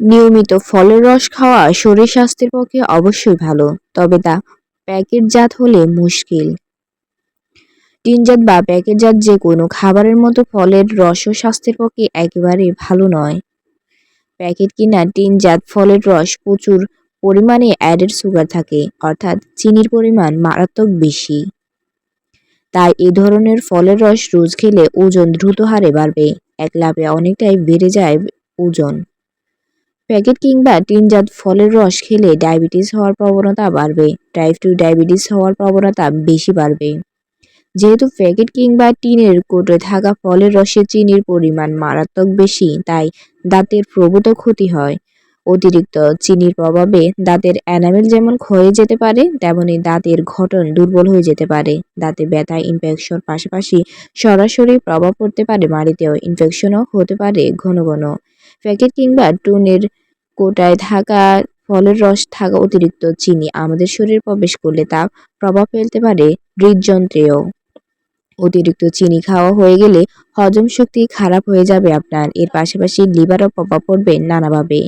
নিয়মিত ফলের রস খাওয়া শরীর স্বাস্থ্যের পক্ষে অবশ্যই ভালো, তবে তা প্যাকেটজাত হলে মুশকিল। টিনজাত বা প্যাকেটজাত যে কোনো খাবারের মতো ফলের রসও স্বাস্থ্যের পক্ষে একেবারে ভালো নয়। প্যাকেট কিনা টিনজাত ফলের রস প্রচুর পরিমাণে অ্যাডেড সুগার থাকে, অর্থাৎ চিনির পরিমাণ মারাত্মক বেশি। তাই এ ধরনের ফলের রস রোজ খেলে ওজন দ্রুত হারে বাড়বে, এক লাভে অনেকটাই বেড়ে যায় ওজন। প্যাকেট কিংবা টিনজাত ফলের রস খেলে ডায়াবেটিস হওয়ার প্রবণতা বাড়বে। টাইপ টু ডায়াবেটিস হওয়ার প্রবণতা বেশি বাড়বে। যেহেতু প্যাকেট কিংবা টিনের কোটে থাকা ফলের রসে চিনির পরিমাণ মারাত্মক বেশি, তাই দাঁতের প্রভূত ক্ষতি হয়। অতিরিক্ত চিনির প্রভাবে দাঁতের অ্যানামেল যেমন ক্ষয়ে যেতে পারে, তেমনি দাঁতের ঘটন দুর্বল হয়ে যেতে পারে। দাঁতে ব্যথা ইনফেকশন পাশাপাশি সরাসরি প্রভাব পড়তে পারে মাড়িতেও। ইনফেকশনও হতে পারে ঘন ঘন। প্যাকেট কিংবা টুনের কোটায় থাকা, ফলের রস থাকা অতিরিক্ত চিনি আমাদের শরীরে প্রবেশ করলে তা প্রভাব ফেলতে পারে হৃদযন্ত্রেও। অতিরিক্ত চিনি খাওয়া হয়ে গেলে হজম শক্তি খারাপ হয়ে যাবে আপনার। এর পাশাপাশি লিভারও প্রভাব পড়বে নানাভাবে।